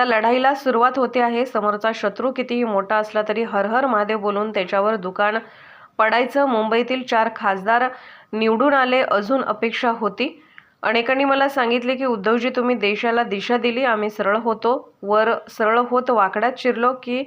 आता लढाईला सुरुवात होते आहे. समोरचा शत्रू कितीही मोठा असला तरी हर हर महादेव बोलून त्याच्यावर दुकान पडायचं. मुंबईतील चार खासदार निवडून आले अजून अपेक्षा होती. अनेकांनी मला सांगितले की उद्धवजी तुम्ही देशाला दिशा दिली. आम्ही सरळ होतो. वर सरळ होत वाकड्यात शिरलो की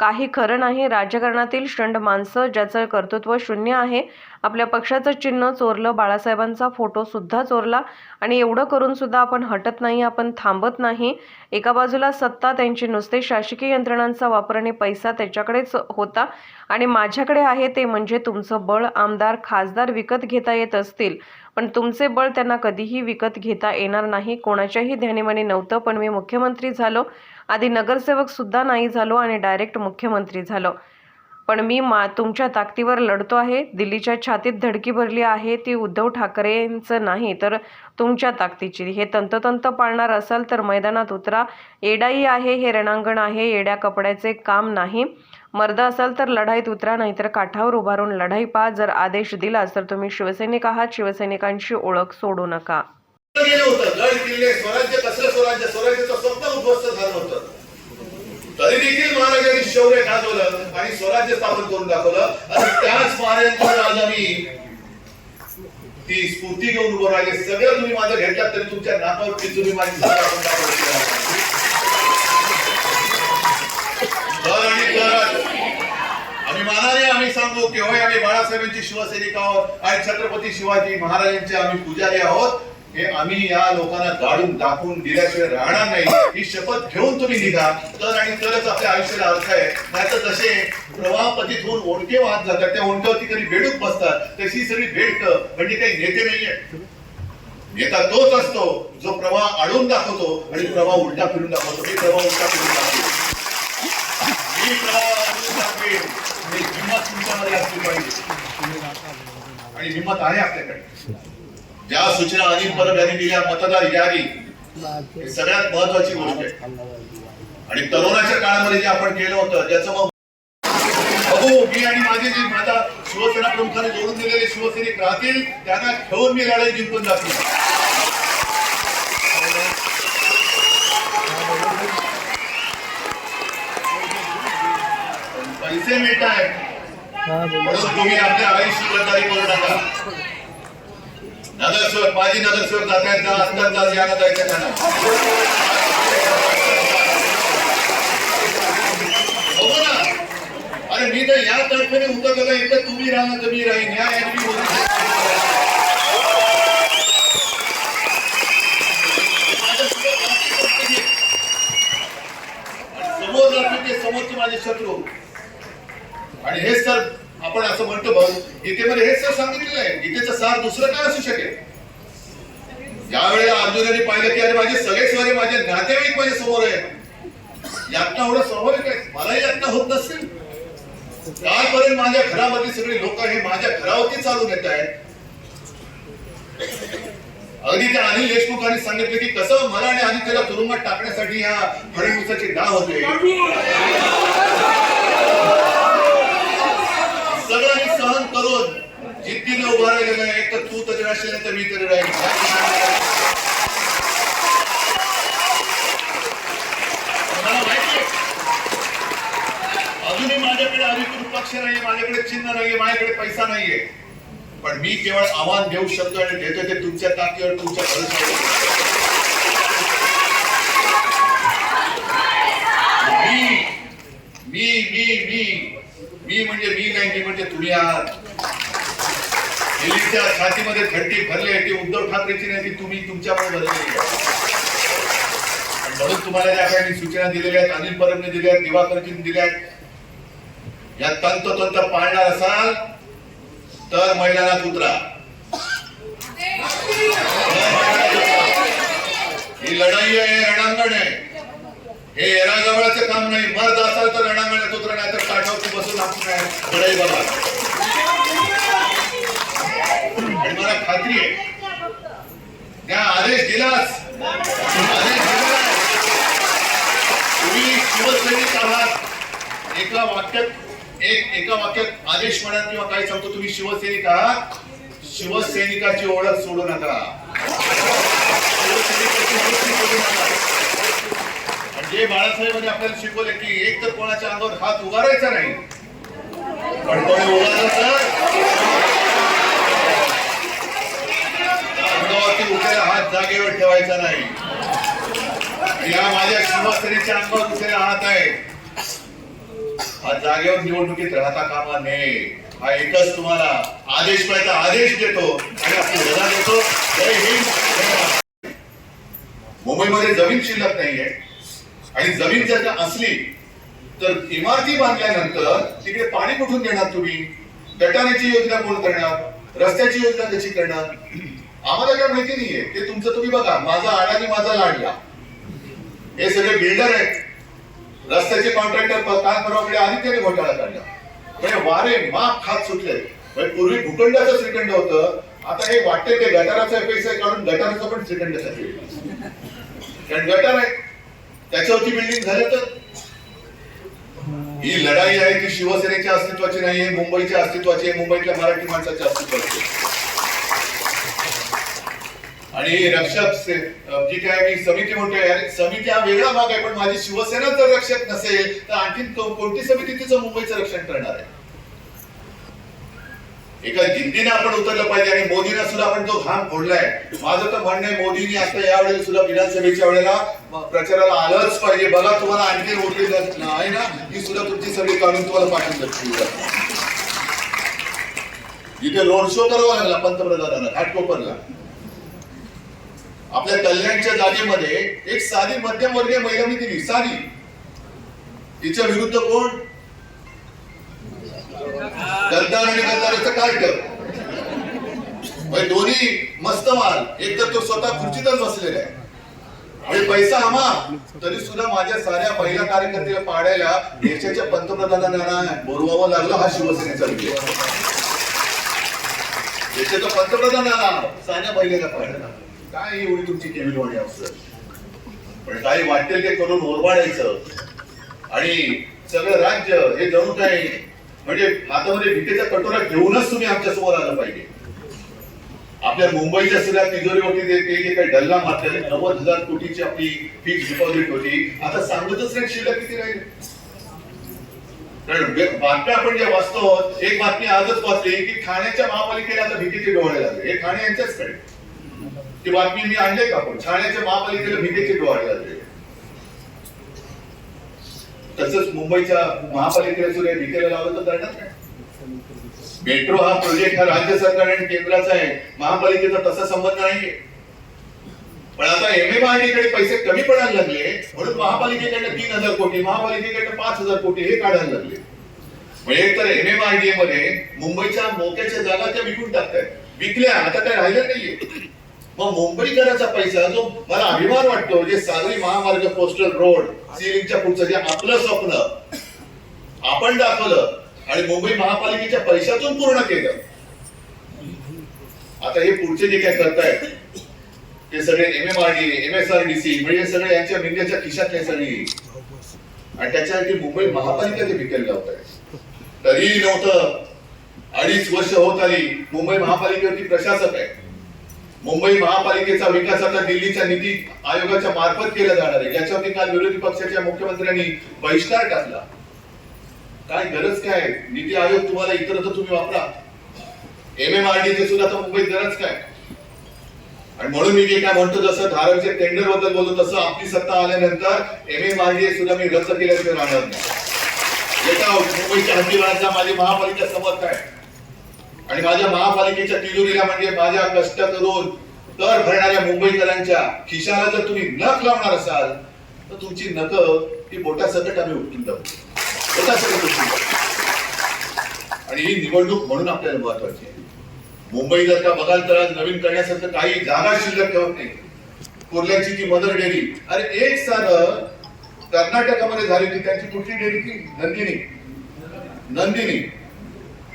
काही खरं नाही. राजकारणातील शंड माणसं ज्याचं कर्तृत्व शून्य आहे आपल्या पक्षाचं चिन्ह चोरलं बाळासाहेबांचा फोटो सुद्धा चोरला आणि एवढं करून सुद्धा आपण हटत नाही आपण थांबत नाही. एका बाजूला सत्ता त्यांची नुसते शासकीय यंत्रणांचा वापर आणि पैसा त्याच्याकडेच होता आणि माझ्याकडे आहे ते म्हणजे तुमचं बळ. आमदार खासदार विकत घेता येत असतील पण तुमचे बळ त्यांना कधीही विकत घेता येणार नाही. कोणाच्याही ध्यानीमानी नव्हतं पण मी मुख्यमंत्री झालो. आधी नगरसेवक सुद्धा नाही झालो आणि डायरेक्ट मुख्यमंत्री झालो. पण मी मा तुमच्या ताकदीवर लढतो आहे दिल्लीच्या छातीत धडकी भरली आहे ती उद्धव ठाकरेंचं नाही तर तुमच्या ताकदीची. हे तंतोतंत पाळणार असाल तर मैदानात उतरा. येडाई आहे हे रणांगण आहे येड्या कपड्याचे काम नाही. मर्द असाल तर लढाईत उतरा नाहीतर काठावर उभारून लढाई पहा. जर आदेश दिलास तर तुम्ही शिवसैनिक आहात शिवसैनिकांची ओळख सोडू नका. स्वराज्य कसलं स्वराज्य? स्वराज्याचं स्वप्न उद्ध्वस्त झालं होतं. शौर्य गाजवलं आणि स्वराज्य स्थापन करून दाखवलं. आणि त्याच महाराजांकडे आज आम्ही ती स्फूर्ती घेऊन उभं राहिले. सगळं तुम्ही माझं घेतलात तरी तुमच्या नाकावर तुम्ही माझी सभा दाखवली. आम्ही मानाने आम्ही सांगू की होय आम्ही बाळासाहेबांची शिवसैनिक आहोत आणि छत्रपती शिवाजी महाराजांचे आम्ही पुजारी आहोत. हे आम्ही या लोकांना गाडून दाखवून दिल्याशिवाय राहणार नाही. ही शपथ घेऊन तुम्ही निघा. तर आणि तरच आपल्या आयुष्याला अर्थ आहे. नाहीतर जसे प्रवाहपतीत होऊन ओंडके वाहत जातात त्या ओंडक्यावरती कधी बेडूक बसतात तशी सगळी बेडक म्हणजे काही नेते नाहीये. नेता तोच असतो जो प्रवाह अडून दाखवतो आणि प्रवाह उलटा फिरून दाखवतो. मी प्रवाह उलटा फिरून दाखवतो मी प्रवाह अडून दाखवेन. हिंमत तुमच्यामध्ये असली पाहिजे. आणि हिंमत आहे आपल्याकडे. ज्या सूचना अनिल परब यांनी दिल्या मतदार यादी. ही सगळ्यात महत्वाची गोष्ट आहे. आणि तरुणाच्या काळामध्ये जे आपण केलं होतं ज्याचं मग बघू मी आणि माझे जे माझा शिवसेना प्रमुखाने जोडून दिलेले शिवसैनिक राहतील त्यांना घेऊन मी लढाई जिंकून दाखवेन. पैसे मिळत आहेत म्हणून तुम्ही आपल्या आयुष्य गद्दारी करू नका. नगरसेवक माझी नगरसेवक जात आहेत जा अंदाज जायचं त्यांना बघू अरे मी तर या तर्फेने उतरलेलं आहे, इथं तुम्ही राहणार तुम्ही राहीन या याने मी बोलू समोर राहतील ते समोरचे माझे शत्रू आणि हेच तर आपण आपण गीतेमध्ये हेच सर सांगितलेलं आहे. गीतेचं सार दुसरं काय असू शकेल? यावेळेला अर्जुनाने पाहिलं की अरे माझे सगळे सगळे माझे नातेवाईक माझ्यासमोर आहेत. यातना एवढं स्वाभाविक आहे? मलाही यातना होत नसतील कालपर्यंत माझ्या घरामधली सगळी लोक हे माझ्या घरावरती चालून येत आहेत. अगदी त्या अनिल देशमुखांनी सांगितलं की कसं मला आणि आदित्यला तुरुंगात टाकण्यासाठी या फडणवीसाचे डाव होते. सगळ्यांनी सहन करून जिद्दीने उभा राहिलेलं आहे तर तू तरी राहशील तर मी तरी राहील अजूनही माझ्याकडे अधिकृत पक्ष नाही माझ्याकडे चिन्ह नाहीये माझ्याकडे पैसा नाहीये. पण मी केवळ आव्हान देऊ शकतो आणि देतो ते तुमच्या ताकदीवर तुमच्या मी मी मी मी म्हणजे मी नाही मी म्हणजे तुम्ही आहात दिल्लीच्या छातीमध्ये थंडी भरली आहे ती उद्धव ठाकरेची नाही ती तुम्ही तुमच्यामुळे भरलेली म्हणून तुम्हाला ज्या काही सूचना दिलेल्या आहेत अनिल परबने दिल्या आहेत दिवाकरजींनी दिल्या आहेत या तंतोतंत पाळणार असाल तर मैदानात उतरा. ही लढाई आहे रणांगण आहे. हे एराजवळचं काम नाही. मर्द असाल तर रणांगणात उतरा नाही तर काठावरती बसून आपण बडाई बघा. आणि मला खात्री आहे त्या आदेश दिलास आदेश दिला तुम्ही शिवसैनिक आहात. एका वाक्यात एक एका वाक्यात आदेश म्हणा किंवा काय सांगतो तुम्ही शिवसैनिक आहात. शिवसैनिकाची ओळख सोडू नका. शिवसैनिकाची ओळख सोडू नका. जे बाळासाहेबांनी आपल्याला शिकवले की एक तर कोणाच्या अंगावर हात उगारायचा नाही. पण कोणी उगारलं तर? अंगावरती उठलेला हात जागेवर ठेवायचा नाही. या माझ्या शिवसेनेच्या अंगावर उठलेला हात आहे. हा जागेवर निवडणुकीत राहता कामा नये. हा एकच तुम्हाला आदेश पाहिजे आदेश देतो आणि आपली रजा देतो. जय हिंद. मुंबईमध्ये जमीन शिल्लक नाहीये. आणि जमीन जर का असली तर इमारती बांधल्यानंतर तिकडे पाणी कुठून देणार तुम्ही? गटाण्याची योजना कोण करणार? रस्त्याची योजना कशी करणार? आम्हाला काय माहिती नाहीये. ते तुमचं तुम्ही बघा. माझा आडानी माझा लाडला हे सगळे बिल्डर आहेत. रस्त्याचे कॉन्ट्रॅक्टर काल परवाकडे त्याने घोटाळा काढला. म्हणजे वारे माप खात सुटले. म्हणजे पूर्वी भूखंडाचं श्रीखंड होतं. आता हे वाटते ते गटाराचा पैसे काढून गटाराचं पण श्रीखंड कारण गटार आहे त्याच्यावरती बिल्डिंग झालं तर? ही लढाई आहे ती शिवसेनेच्या अस्तित्वाची नाही आहे मुंबईच्या अस्तित्वाची आहे मुंबईतल्या मराठी माणसाच्या अस्तित्वाची आणि रक्षक जी काय मी समिती म्हणतोय समिती हा वेगळा भाग आहे पण माझी शिवसेना जर रक्षक नसेल तर आणखी कोणती समिती तिचं मुंबईचं रक्षण करणार आहे? एका जिद्दीने आपण उतरलं पाहिजे आणि मोदींना सुद्धा आपण तो घाम फोडलाय. माझं तर म्हणणं आहे मोदींनी आता यावेळेला सुद्धा विधानसभेच्या वेळेला प्रचाराला आलंच पाहिजे. बघा तुम्हाला आणखी उरली आहे ना ही सुद्धा तुमची सगळी काढून तुम्हाला पाठवून देतील. इथे रोड शो करावा लागला पंतप्रधानांना घाटकोपरला. आपल्या कल्याणच्या जागेमध्ये एक साधी मध्यमवर्गीय महिला मी दिली साधी. तिच्या विरुद्ध कोण? गद्दार आणि गद्दाराचं काय कर? म्हणजे दोन्ही मस्त माल. एक तर तो स्वतः खुर्चीतच बसलेला आहे. आणि पैसा आम्हा तरी सुद्धा माझ्या साऱ्या महिला कार्यकर्त्याला पाडायला देशाच्या पंतप्रधानांना बोलवावं लागलं हा शिवसेनेचा विजय देशाच्या पंतप्रधानांना साऱ्या महिलेला पाडायला. काय एवढी तुमची केविलवाणी असं पण काही वाटेल ते करून ओरबाडायचं. आणि सगळं राज्य हे जणू काही म्हणजे हातामध्ये भिकेचा कटोरा घेऊनच तुम्ही आमच्यासमोर आलं पाहिजे. आपल्या मुंबईच्या सगळ्या तिजोरीवरती ते जे काही डल्ला मारलेले नव्वद हजार कोटीची आपली फिक्स डिपॉझिट होती. आता सांगतच नाही शिल्लक किती राहील. कारण बातम्या आपण ज्या वाचतो एक बातमी आजच वाचली की ठाण्याच्या महापालिकेला आता भिकेचे डोळे लागले हे ठाणे यांच्याचकडे ती बातमी मी आणले का आपण? ठाण्याच्या महापालिकेला भिकेचे डोळे लागले तसंच मुंबईच्या महापालिकेला सुद्धा भीतीला लावलं तर करणार मेट्रो हा प्रोजेक्ट हा राज्य सरकार आणि केंद्राचा आहे. महापालिकेचा तसा संबंध नाहीये. पण आता एम एमकडे पैसे कमी पडायला लागले म्हणून महापालिकेकडे तीन हजार कोटी महापालिकेकडे पाच हजार कोटी हे काढायला लागले. म्हणजे एक तर एम एम आय डी मध्ये मुंबईच्या मोक्याच्या जागा त्या विकून टाकतायत. विकल्या आता काय राहिलं नाहीये. मग मुंबईकरांचा पैसा जो मला अभिमान वाटतो जे सागरी महामार्ग कोस्टल रोड सिलिंगच्या पुढचं जे आपलं स्वप्न आपण दाखवलं आणि मुंबई महापालिकेच्या पैशातून पूर्ण केलं. आता हे पुढचे जे काय करतायत ते सगळे M M R D M S R D C म्हणजे हे सगळे यांच्या मिंद्याच्या खिशातले सगळी. आणि त्याच्यासाठी मुंबई महापालिका ते विकायला लावत आहे तरीही नव्हतं. अडीच वर्ष होत आली. मुंबई महापालिकेवरती प्रशासक आहे मुंबई महापालिकेचा विकास आता दिल्लीच्या नीती आयोगाच्या मार्फत केला जाणार आहे. याच्यावरती काल विरोधी पक्षाच्या मुख्यमंत्र्यांनी बहिष्कार टाकला काय गरज काय? नीती आयोग तुम्हाला इतर तुम्ही वापरा. एम एम आर ची सुद्धा मुंबईत गरज काय? आणि म्हणून मी जे काय म्हणतो जसं धारावीच्या टेंडरबद्दल बोलतो तसं आपली सत्ता आल्यानंतर एम एम आर डी सुद्धा मी रद्द केल्याशिवाय राहणार नाही. हो, मुंबईच्या हद्दीवारांचा माझी महापालिका समर्थ आहे आणि माझ्या महापालिकेच्या तिजोरीला म्हणजे माझ्या कष्ट करून कर भरणाऱ्या मुंबईकरांच्या खिशाला जर तुम्ही नख लावणार असाल तर तुमची नख ही बोटासकट आम्ही उठून जाऊ. आणि ही निवडणूक म्हणून आपल्याला महत्वाची आहे. मुंबई जर का बघाल तर आज नवीन करण्यासारखं काही जागा शिल्लक ठेवत नाही. कुर्ल्याची ती मदर डेअरी. अरे एक साधं कर्नाटकामध्ये झाली होती त्यांची कुठली डेअरी ती? नंदिनी. नंदिनी.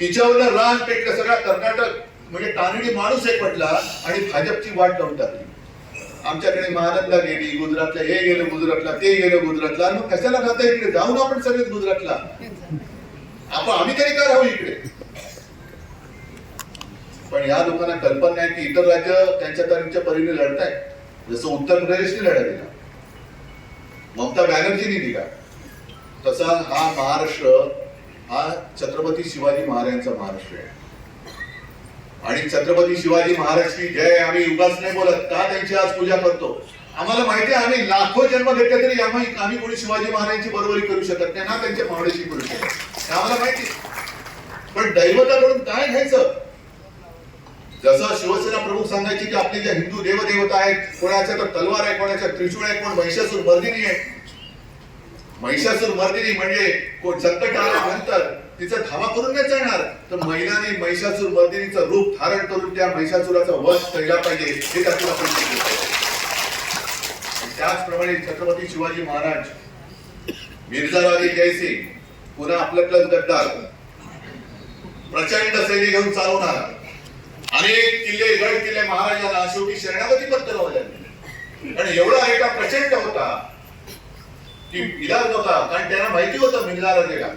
तिच्यावर रान पेटलं सगळा कर्नाटक. म्हणजे कानडी माणूस एक पटला आणि भाजपची वाट लावून टाकली. आमच्याकडे महाराजला गेली गुजरातला हे गेलं गुजरातला ते गेलं गुजरातला. मग कशाला खाता इकडे? जाऊ आपण सगळेच गुजरातला. आपण आम्ही तरी काय राहू इकडे? पण या लोकांना कल्पना नाही की इतर राज्य त्यांच्या तऱ्हेच्या परीने लढताय जसं उत्तर प्रदेशने लढा दिला. ममता बॅनर्जीने दिला. तसा हा महाराष्ट्र हा छत्रपती शिवाजी महाराजांचा महाराष्ट्र आहे. आणि छत्रपती शिवाजी महाराजची जय आम्ही युगाच नाही बोलत. का त्यांची आज पूजा करतो? आम्हाला माहिती आहे आम्ही लाखो जन्म घेतले तरी आम्ही आम्ही कोणी शिवाजी महाराजांची बरोबरी करू शकत नाही ना त्यांच्या मावळीशी करू शकत आम्हाला माहिती पण दैवताकडून काय घ्यायचं? जसं शिवसेना प्रमुख सांगायची की आपले जे हिंदू देवदेवता आहेत कोणाच्या तर तलवार आहे कोणाच्या त्रिशूळ आहे कोण महिषासूर मर्दिनी आहे महिषासूर मर्दिनी म्हणजे कोण संकट आलं तिचा धावा करून नाही चालणार. तर महिलांनी महिषासूर मर्दिनीचं रूप धारण करून त्या महिषासुराचा वध केला पाहिजे हे त्यातून आपण त्याचप्रमाणे छत्रपती शिवाजी महाराज मिर्झाराजे जयसिंग पुन्हा आपल्यातलाच गद्दार प्रचंड सैन्य घेऊन चालवणार. अनेक किल्ले गड किल्ले महाराजांना शेवटी शरणागती पत्करावं लागली आणि एवढा एका प्रचंड होता की इलाज नव्हता कारण त्यांना माहिती होतं मिळणार राजेला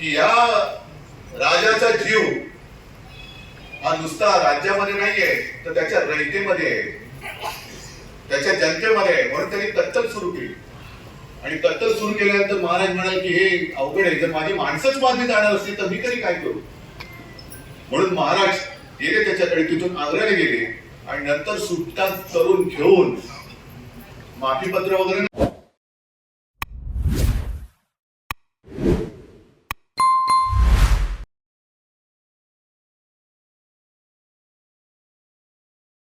की या राजाचा जीव हा नुसता राज्यामध्ये नाहीये तर त्याच्या रयतेमध्ये आहे. त्याच्या जनतेमध्ये आहे. म्हणून त्यांनी कत्तल सुरू केली. आणि कत्तल सुरू केल्यानंतर महाराज म्हणाले की हे अवघड आहे. जर माझी माणसंच मारली जाणार असतील तर मी तरी काय करू? म्हणून महाराज गेले त्याच्याकडे तिथून आग्र्याने गेले. आणि नंतर सुटका करून घेऊन माफीपत्र वगैरे